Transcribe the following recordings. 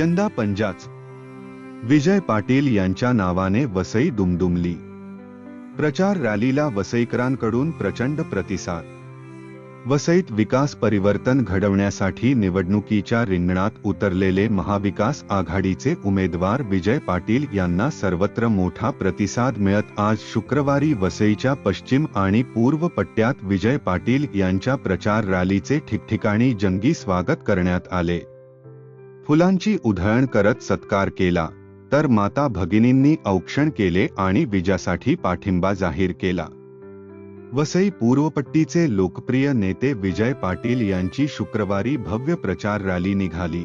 यंदा पंजाच. विजय पाटील यांच्या नावाने वसई दुमदुमली. प्रचार रॅलीला वसईकरांकडून प्रचंड प्रतिसाद. वसईत विकास परिवर्तन घडवण्यासाठी निवडणुकीच्या रिंगणात उतरलेले महाविकास आघाडीचे उमेदवार विजय पाटील यांना सर्वत्र मोठा प्रतिसाद मिळत आज शुक्रवारी वसईच्या पश्चिम आणि पूर्व पट्ट्यात विजय पाटील यांच्या प्रचार रॅलीचे ठिकठिकाणी जंगी स्वागत करण्यात आले. फुलांची उधळण करत सत्कार केला तर माता भगिनींनी औक्षण केले आणि विजयासाठी पाठिंबा जाहीर केला. वसई पूर्वपट्टीचे लोकप्रिय नेते विजय पाटील यांची शुक्रवारी भव्य प्रचार रॅली निघाली.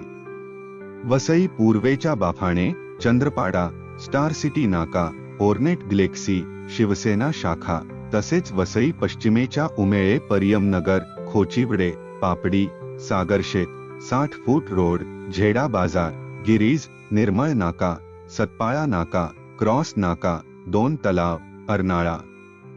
वसई पूर्वेच्या बाफाणे चंद्रपाडा स्टार सिटी नाका ओर्नेट ग्लेक्सी शिवसेना शाखा तसेच वसई पश्चिमेच्या उमेळे परियमनगर खोचिवडे पापडी सागरशेत साठ फूट रोड झेडा बाजार गिरीज निर्मळ नाका सतपाळा नाका क्रॉस नाका दोन तलाव अर्नाळा.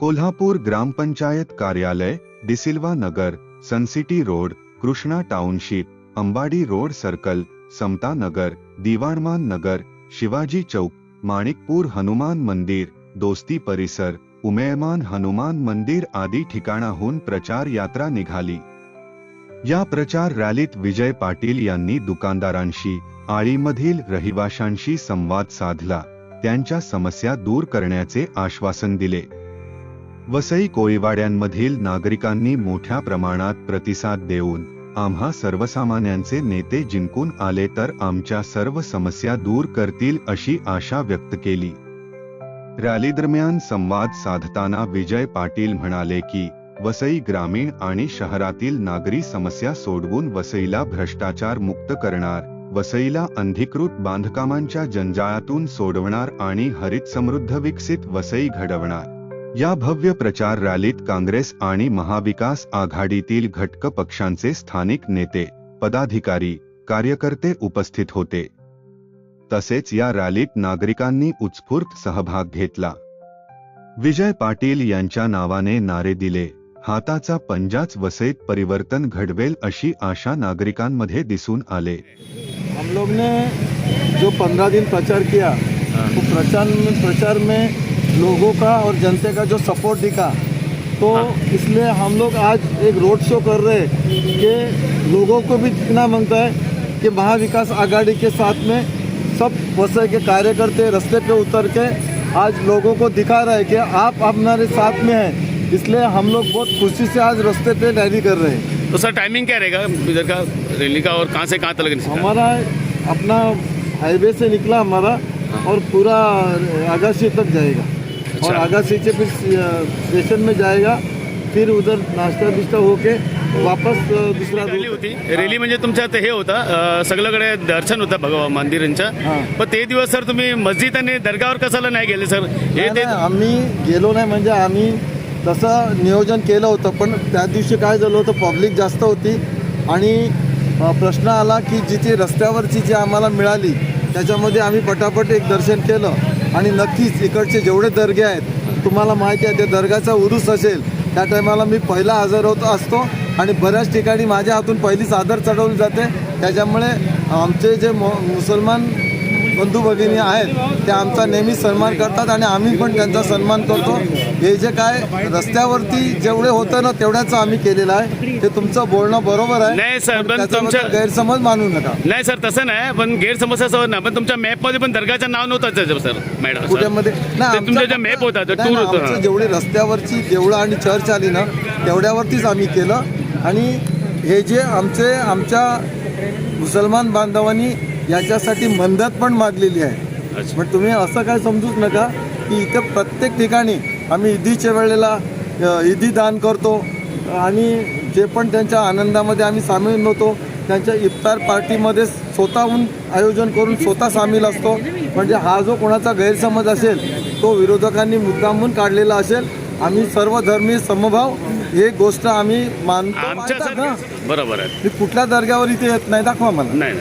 कोल्हापूर ग्रामपंचायत कार्यालय D'Silva Nagar Sun City road Krishna township Ambadi road circle Samata Nagar Diwanman नगर शिवाजी चौक माणिकपूर हनुमान मंदिर दोस्ती परिसर उमेयमान हनुमान मंदिर आदी ठिकाणाहून प्रचार यात्रा निघाली. या प्रचार रॅलीत विजय पाटील यांनी दुकानदारांशी आळीमधील रहिवाशांशी संवाद साधला. त्यांच्या समस्या दूर करण्याचे आश्वासन दिले. वसई कोळीवाड्यांमधील नागरिकांनी मोठ्या प्रमाणात प्रतिसाद देऊन आम्हा सर्वसामान्यांचे नेते जिंकून आले तर आमच्या सर्व समस्या दूर करतील अशी आशा व्यक्त केली. रॅली दरम्यान संवाद साधताना विजय पाटील म्हणाले की वसई ग्रामीण आणि शहरातील नागरी समस्या सोडवून वसईला भ्रष्टाचार मुक्त करणार वसईला अंधिकृत बांधकामांच्या जंजाळातून सोडवणार आणि हरित समृद्ध विकसित वसई घडवणार. या भव्य प्रचार रॅलीत काँग्रेस आणि महाविकास आघाडीतील घटक पक्षांचे स्थानिक नेते पदाधिकारी कार्यकर्ते उपस्थित होते. तसेच या रॅलीत नागरिकांनी उत्स्फूर्त सहभाग घेतला. विजय पाटील यांच्या नावाने नारे दिले. हाताचा पंजाच वसईत परिवर्तन घडवेल अशी आशा नागरिकांमध्ये दिसून आले. हम लोग ने जो पंद्रह दिन प्रचार किया तो प्रचार में प्रचार में लोगों का और जनता का जो सपोर्ट दिखा तो इसलिए हम लोग आज एक रोड शो कर रहे हैं कि लोगों को भी इतना मांगता है कि महाविकास आघाड़ी के साथ में सब वसई के कार्यकर्ते रास्ते पे उतर के आज लोगों को दिखा रहे हैं कि आप हमारे साथ में हैं। इसलिए हम लोग बहुत खुशी से आज रास्ते पे रैली कर रहे हैं। तो सर टाइमिंग क्या रहेगा इधर का रैली का और कहाँ से कहाँ तक हमारा अपना हाईवे से निकला हमारा और पूरा आगासी तक जाएगा। और अच्छा। आगासी से फिर स्टेशन में जाएगा फिर उधर नाश्ता बिस्ता होके वापस दुसरा रॅली होती। रॅली म्हणजे तुमच्यात हे होतं सगळीकडे दर्शन होता भगवान मंदिरांचं हाँ. पण ते दिवस सर तुम्ही मस्जिद आणि दर्गावर कसाला नाही गेले सर? हे आम्ही गेलो नाही म्हणजे आम्ही तसं नियोजन केलं होतं पण त्या दिवशी काय झालं होतं पब्लिक जास्त होती. आणि प्रश्न आला की जिथे रस्त्यावरची जी आम्हाला मिळाली त्याच्यामध्ये आम्ही पटापट एक दर्शन केलं. आणि नक्कीच इकडचे जेवढे दर्गे आहेत तुम्हाला माहिती आहे त्या दर्गाचा उरूस असेल. त्या टायमाला मी पहिला हजर होत असतो आणि बऱ्याच ठिकाणी माझ्या हातून पहिलीच आदर चढवली जाते. त्याच्यामुळे आमचे जे मुसलमान बंधू भगिनी आहेत ते आमचा नेहमी सन्मान करतात आणि आम्ही पण त्यांचा सन्मान करतो. हे जे काय रस्त्यावरती जेवढे होतं ना तेवढ्याच आम्ही केलेलं आहे. ते तुमचं बोलणं बरोबर आहे. नाही सर, पण तुमच्या- गैरसमज मानू नका. नाही सर तसं नाही पण गैरसमज असं नाही. पण तुमच्या मॅपमध्ये पण दर्गाचं नाव नव्हतं त्याचं सर मॅडम. कुठ्यामध्ये तुमचा जो मॅप होता नाही, टूर नाही, होतं. जेवढे रस्त्यावरची देवळं आणि चर्च आली ना तेवढ्यावरतीच आम्ही केलं. आणि हे जे आमचे आमच्या मुसलमान बांधवांनी याच्यासाठी मदत पण मागलेली आहे. पण तुम्ही असं काय समजूच नका की इथे प्रत्येक ठिकाणी आम्ही ईदीच्या वेळेला ईदी दान करतो. आणि जे पण त्यांच्या आनंदामध्ये आम्ही सामील होतो त्यांच्या इफ्तार पार्टीमध्ये स्वतःहून आयोजन करून स्वतः सामील असतो. म्हणजे हा जो कोणाचा गैरसमज असेल तो विरोधकांनी मुद्दामून काढलेला असेल. आम्ही सर्व धर्मीय समभाव हे गोष्ट आम्ही मानतो. बरोबर आहे. कुठल्या दर्ग्यावर इथे येत नाही दाखवा मला. नाही.